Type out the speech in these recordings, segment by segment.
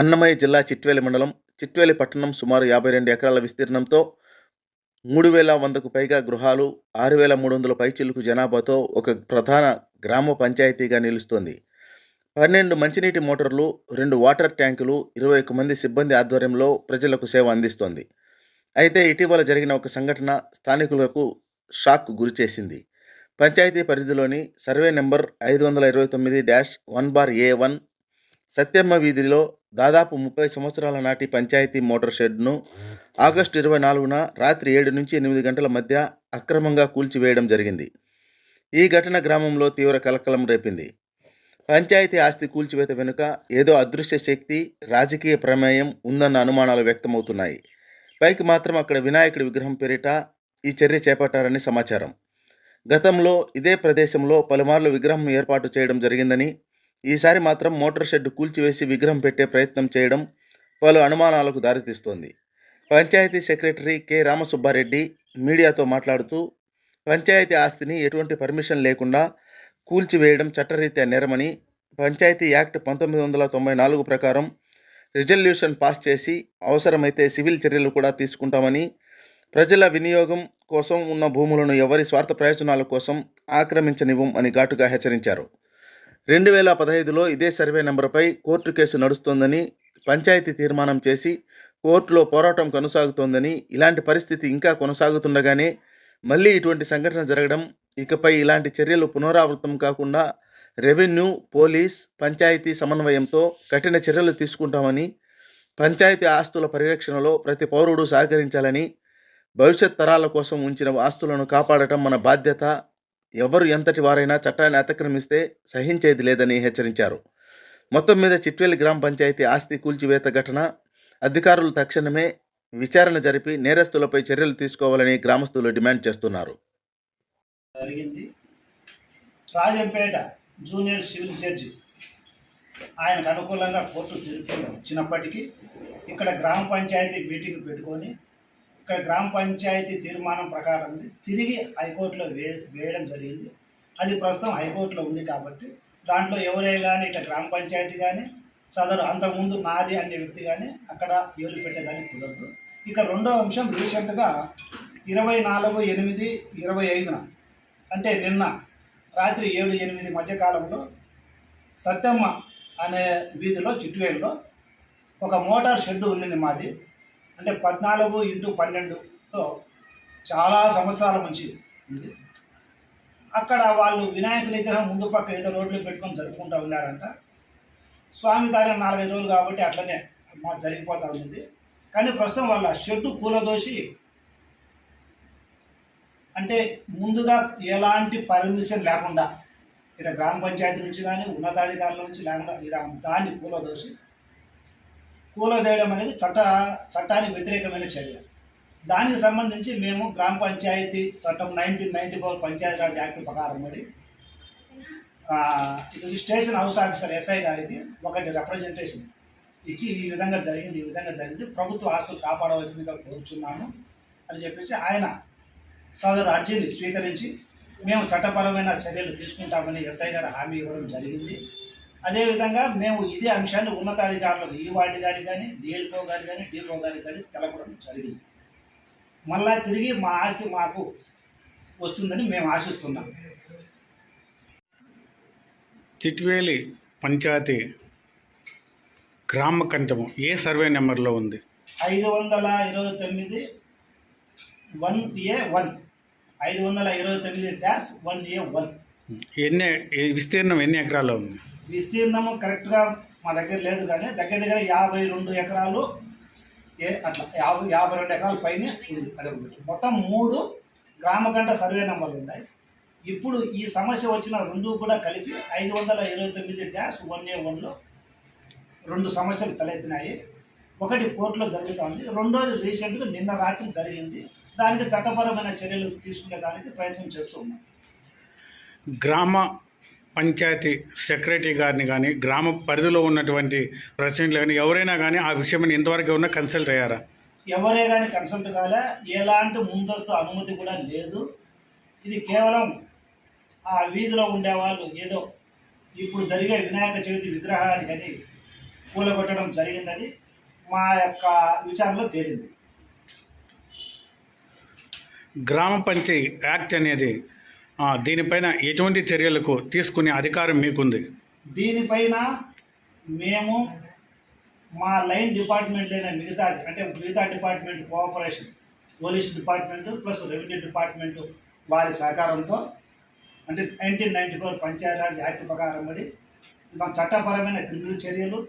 అన్నమయ్య జిల్లా చిట్వేలి మండలం చిట్వేలి పట్టణం సుమారు యాభై రెండు ఎకరాల విస్తీర్ణంతో మూడు వేల వందకు పైగా గృహాలు ఆరు వేల మూడు వందల పైచిలుకు జనాభాతో ఒక ప్రధాన గ్రామ పంచాయతీగా నిలుస్తోంది. పన్నెండు మంచినీటి మోటార్లు రెండు వాటర్ ట్యాంకులు ఇరవై ఒక్క మంది సిబ్బంది ఆధ్వర్యంలో ప్రజలకు సేవ అందిస్తోంది. అయితే ఇటీవల జరిగిన ఒక సంఘటన స్థానికులకు షాక్ గురిచేసింది పంచాయతీ పరిధిలోని సర్వే నెంబర్ ఐదు వందల ఇరవై తొమ్మిది dash one bar A one Satyamma వీధిలో దాదాపు ముప్పై సంవత్సరాల నాటి పంచాయతీ మోటార్ షెడ్ను ఆగస్టు ఇరవై నాలుగున రాత్రి ఏడు నుంచి ఎనిమిది గంటల మధ్య అక్రమంగా కూల్చివేయడం జరిగింది. ఈ ఘటన గ్రామంలో తీవ్ర కలకలం రేపింది. పంచాయతీ ఆస్తి కూల్చివేత వెనుక ఏదో అదృశ్య శక్తి రాజకీయ ప్రమేయం ఉందన్న అనుమానాలు వ్యక్తమవుతున్నాయి. పైకి మాత్రం అక్కడ వినాయకుడి విగ్రహం పేరిట ఈ చర్య చేపట్టారని సమాచారం. గతంలో ఇదే ప్రదేశంలో పలుమార్లు విగ్రహం ఏర్పాటు చేయడం జరిగిందని ఈసారి మాత్రం మోటార్ షెడ్ కూల్చివేసి విగ్రహం పెట్టే ప్రయత్నం చేయడం పలు అనుమానాలకు దారితీస్తోంది. Panchayat secretary K. రామసుబ్బారెడ్డి మీడియాతో మాట్లాడుతూ పంచాయతీ ఆస్తిని ఎటువంటి పర్మిషన్ లేకుండా కూల్చివేయడం చట్టరీత్యా నేరమని పంచాయతీ యాక్ట్ పంతొమ్మిది వందల తొంభై నాలుగు ప్రకారం రిజల్యూషన్ పాస్ చేసి అవసరమైతే సివిల్ చర్యలు కూడా తీసుకుంటామని ప్రజల వినియోగం కోసం ఉన్న భూములను ఎవరి స్వార్థ ప్రయోజనాల కోసం ఆక్రమించనివ్వం అని ఘాటుగా హెచ్చరించారు. రెండు వేల పదహైదులో ఇదే సర్వే నెంబర్పై కోర్టు కేసు నడుస్తోందని పంచాయతీ తీర్మానం చేసి కోర్టులో పోరాటం కొనసాగుతోందని ఇలాంటి పరిస్థితి ఇంకా కొనసాగుతుండగానే మళ్ళీ ఇటువంటి సంఘటన జరగడం ఇకపై ఇలాంటి చర్యలు పునరావృతం కాకుండా రెవెన్యూ పోలీస్ పంచాయతీ సమన్వయంతో కఠిన చర్యలు తీసుకుంటామని పంచాయతీ ఆస్తుల పరిరక్షణలో ప్రతి పౌరుడు సహకరించాలని భవిష్యత్ తరాల కోసం ఉంచిన ఆస్తులను కాపాడటం మన బాధ్యత. ఎవరు ఎంతటి వారైనా చట్టాన్ని అతిక్రమిస్తే సహించేది లేదని హెచ్చరించారు. మొత్తం మీద చిట్వేలి గ్రామ పంచాయతీ ఆస్తి కూల్చివేత ఘటన అధికారులు తక్షణమే విచారణ జరిపి నేరస్తులపై చర్యలు తీసుకోవాలని గ్రామస్తులు డిమాండ్ చేస్తున్నారు. జరిగింది. రాజంపేట జూనియర్ సివిల్ జడ్జి ఆయనకు అనుకూలంగా కోర్టు తీర్పు వచ్చినప్పటికీ ఇక్కడ గ్రామ పంచాయతీ మీటింగ్ పెట్టుకొని ఇక్కడ గ్రామ పంచాయతీ తీర్మానం ప్రకారం తిరిగి హైకోర్టులో వే వేయడం జరిగింది. అది ప్రస్తుతం హైకోర్టులో ఉంది కాబట్టి దాంట్లో ఎవరే కానీ ఇట్లా గ్రామ పంచాయతీ కానీ సదరు అంతకుముందు నాది అనే వ్యక్తి కానీ అక్కడ ఏలు పెట్టేదానికి కుదరదు. ఇక రెండో అంశం రీసెంట్గా ఇరవై నాలుగు ఎనిమిది ఇరవై ఐదున అంటే నిన్న రాత్రి ఏడు ఎనిమిది మధ్యకాలంలో సత్యమ్మ అనే వీధిలో చిట్టువేలులో ఒక మోటార్ షెడ్ ఉన్నది మాది. అంటే పద్నాలుగు ఇంటూ పన్నెండుతో చాలా సంవత్సరాల నుంచి ఉంది. అక్కడ వాళ్ళు వినాయకుని విగ్రహం ముందు పక్క ఏదో రోడ్లు పెట్టుకొని జరుపుకుంటూ ఉన్నారంట. స్వామి దారి నాలుగైదు రోజులు కాబట్టి అట్లనే మా జరిగిపోతూ ఉంది. కానీ ప్రస్తుతం వాళ్ళ షెడ్డు కూలదోసి అంటే ముందుగా ఎలాంటి పర్మిషన్ లేకుండా ఇక్కడ గ్రామ పంచాయతీ నుంచి కానీ ఉన్నతాధికారుల నుంచి లేకుండా ఇలా దాన్ని కూలదోసి కూలదేయడం అనేది చట్ట చట్టానికి వ్యతిరేకమైన చర్య. దానికి సంబంధించి మేము గ్రామ పంచాయతీ చట్టం nineteen ninety four Panchayati Raj act ప్రకారం మరి ఇది స్టేషన్ హౌస్ ఆఫీసర్ ఎస్ఐ గారికి ఒకటి రిప్రజెంటేషన్ ఇచ్చి ఈ విధంగా జరిగింది ఈ విధంగా జరిగింది. ప్రభుత్వ ఆస్తులు కాపాడవలసిందిగా కోరుచున్నాను అని చెప్పేసి ఆయన సదరు అర్జీని స్వీకరించి మేము చట్టపరమైన చర్యలు తీసుకుంటామని ఎస్ఐ గారు హామీ ఇవ్వడం జరిగింది. అదేవిధంగా మేము ఇదే అంశాన్ని ఉన్నతాధికారులకు ఈ వార్డు గారికి కానీ డిఎల్ఓ గారికి కానీ డిఓ గారికి కానీ తెలపడం జరిగింది. మళ్ళా తిరిగి మా ఆస్తి మాకు వస్తుందని మేము ఆశిస్తున్నాం. చిట్వేలి పంచాయతీ గ్రామ కంఠము ఏ సర్వే నెంబర్లో ఉంది? ఐదు వందల ఇరవై తొమ్మిది వన్ ఏ వన్. ఐదు వందల ఇరవై తొమ్మిది డాష్ వన్ ఏ వన్. ఎన్ని విస్తీర్ణం ఎన్ని ఎకరాల్లో ఉంది? విస్తీర్ణము కరెక్ట్గా మా దగ్గర లేదు కానీ దగ్గర దగ్గర యాభై రెండు ఎకరాలు ఏ అట్లా యాభై యాభై రెండు ఎకరాల పైన ఉంది. అదొకటి మొత్తం మూడు గ్రామ గంట సర్వే నెంబర్లు ఉన్నాయి. ఇప్పుడు ఈ సమస్య వచ్చిన రెండు కూడా కలిపి ఐదు వందల ఇరవై తొమ్మిది డ్యాష్ వన్ ఏ వన్లో రెండు సమస్యలు తలెత్తినాయి. ఒకటి కోర్టులో జరుగుతోంది. రెండోది రీసెంట్గా నిన్న రాత్రి జరిగింది. దానికి చట్టపరమైన చర్యలు తీసుకునే దానికి ప్రయత్నం చేస్తూ ఉన్నాం. గ్రామ పంచాయతీ సెక్రటరీ గారిని కానీ గ్రామ పరిధిలో ఉన్నటువంటి ప్రెసిడెంట్లు కానీ ఎవరైనా కానీ ఆ విషయం ఇంతవరకు ఉన్న కన్సల్ట్ అయ్యారా? ఎవరే కానీ కన్సల్ట్ కాలే. ఎలాంటి ముందస్తు అనుమతి కూడా లేదు. ఇది కేవలం ఆ వీధిలో ఉండేవాళ్ళు ఏదో ఇప్పుడు జరిగే వినాయక చవితి విగ్రహానికని కూలగొట్టడం జరిగిందని మా యొక్క విచారణలో తేలింది. గ్రామ పంచాయతీ యాక్ట్ అనేది దీనిపైన ఎటువంటి చర్యలకు తీసుకునే అధికారం మీకుంది? దీనిపైన మేము మా లైన్ డిపార్ట్మెంట్ అయిన మిగతా అంటే మిగతా department cooperation police department plus revenue department వారి సహకారంతో అంటే nineteen ninety four Panchayati Raj act ప్రకారం మరి దాని చట్టపరమైన క్రిమినల్ చర్యలు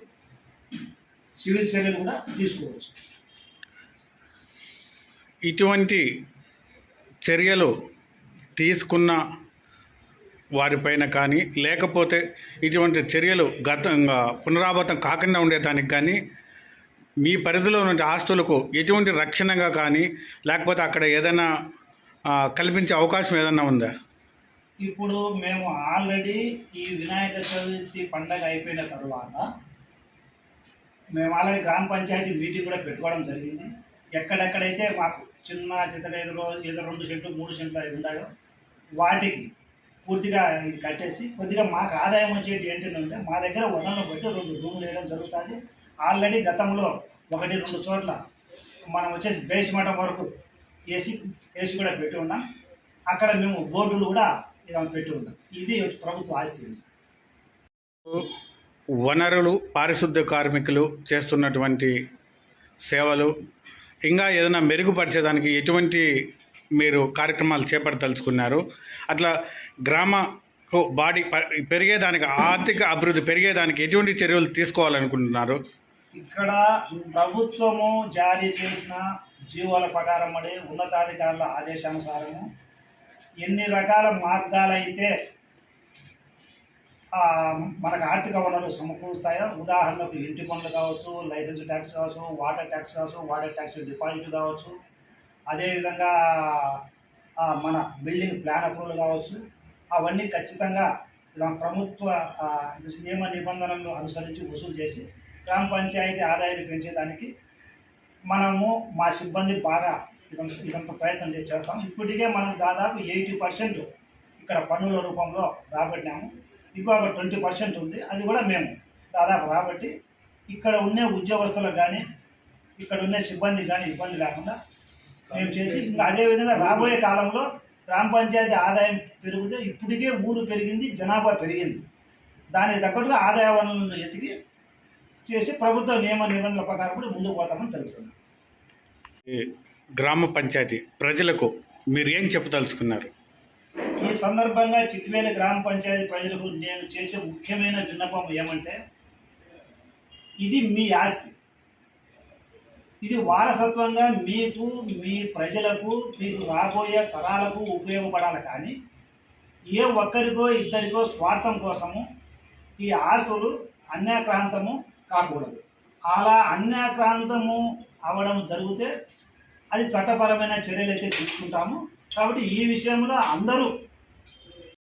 సివిల్ చర్యలు కూడా తీసుకోవచ్చు. ఇటువంటి చర్యలు తీసుకున్న వారిపైన కానీ లేకపోతే ఇటువంటి చర్యలు గతంగా పునరావృతం కాకుండా ఉండేదానికి కానీ మీ పరిధిలో ఉన్న ఆస్తులకు ఎటువంటి రక్షణగా కానీ లేకపోతే అక్కడ ఏదైనా కల్పించే అవకాశం ఏదైనా ఉందా? ఇప్పుడు మేము ఆల్రెడీ ఈ వినాయక చవితి పండగ అయిపోయిన తర్వాత మేము ఆల్రెడీ గ్రామ పంచాయతీ మీటింగ్ కూడా పెట్టుకోవడం జరిగింది. ఎక్కడెక్కడైతే మాకు చిన్న చిత్తగైదులో ఏదో రెండు సెంట్లు మూడు సెంట్లు అవి ఉన్నాయో వాటికి పూర్తిగా ఇది కట్టేసి కొద్దిగా మాకు ఆదాయం వచ్చేది ఏంటంటే మా దగ్గర వనరులను బట్టి రెండు రూములు వేయడం జరుగుతుంది. ఆల్రెడీ గతంలో ఒకటి రెండు చోట్ల మనం వచ్చేసి బేస్మఠం వరకు ఏసీ ఏసీ కూడా పెట్టి ఉన్నాం. అక్కడ మేము బోర్డులు కూడా ఇలా పెట్టి ఉన్నాం. ఇది ప్రభుత్వ ఆస్తి వనరులు పారిశుద్ధ్య కార్మికులు చేస్తున్నటువంటి సేవలు ఇంకా ఏదైనా మెరుగుపరిచేదానికి ఎటువంటి మీరు కార్యక్రమాలు చేపట్టదలుచుకున్నారు అట్లా గ్రామకు బాడీ పెరిగేదానికి ఆర్థిక అభివృద్ధి పెరిగేదానికి ఎటువంటి చర్యలు తీసుకోవాలనుకుంటున్నారు? ఇక్కడ ప్రభుత్వము జారీ చేసిన జీవోల ప్రకారం పడి ఉన్నతాధికారుల ఆదేశానుసారము ఎన్ని రకాల మార్గాలైతే మనకు ఆర్థిక వనరులు సమకూరుస్తాయో ఉదాహరణకు ఇంటి పనులు కావచ్చు లైసెన్స్ ట్యాక్స్ కావచ్చు వాటర్ ట్యాక్స్ కావచ్చు వాటర్ ట్యాక్స్ డిపాజిట్ కావచ్చు అదేవిధంగా మన బిల్డింగ్ ప్లాన్ అప్రూవల్ కావచ్చు. అవన్నీ ఖచ్చితంగా ఇలా ప్రభుత్వ నియమ నిబంధనలను అనుసరించి వసూలు చేసి గ్రామ పంచాయతీ ఆదాయాన్ని పెంచేదానికి మనము మా సిబ్బంది బాగా ఇదంతా ఇదంతా ప్రయత్నం చేస్తాం. ఇప్పటికే మనం దాదాపు ఎయిటీ పర్సెంట్ ఇక్కడ పన్నుల రూపంలో రాబట్టినాము. ఇంకొక ట్వంటీ పర్సెంట్ ఉంది. అది కూడా మేము దాదాపు రాబట్టి ఇక్కడ ఉండే ఉద్యోగస్తులకు కానీ ఇక్కడ ఉండే సిబ్బంది కానీ ఇబ్బంది లేకుండా మేము చేసి ఇంకా అదేవిధంగా రాబోయే కాలంలో గ్రామ పంచాయతీ ఆదాయం పెరిగితే ఇప్పటికే ఊరు పెరిగింది జనాభా పెరిగింది. దానికి తగ్గట్టుగా ఆదాయ వనరులను ఎతికి చేసి ప్రభుత్వ నియమ నిబంధనల ప్రకారం కూడా ముందుకు పోతామని తెలుపుతున్నాం. గ్రామ పంచాయతీ ప్రజలకు మీరు ఏం చెప్పదలుచుకున్నారు? ఈ సందర్భంగా చిట్వేలి గ్రామ పంచాయతీ ప్రజలకు నేను చేసే ముఖ్యమైన విన్నపం ఏమంటే ఇది మీ ఆస్తి. ఇది వారసత్వంగా మీకు మీ ప్రజలకు మీకు రాబోయే తరాలకు ఉపయోగపడాలి కానీ ఏ ఒక్కరికో ఇద్దరికో స్వార్థం కోసము ఈ ఆస్తులు అన్యాక్రాంతము కాకూడదు. అలా అన్యాక్రాంతము అవడం జరిగితే అది చట్టపరమైన చర్యలు అయితే తీసుకుంటాము. కాబట్టి ఈ విషయంలో అందరూ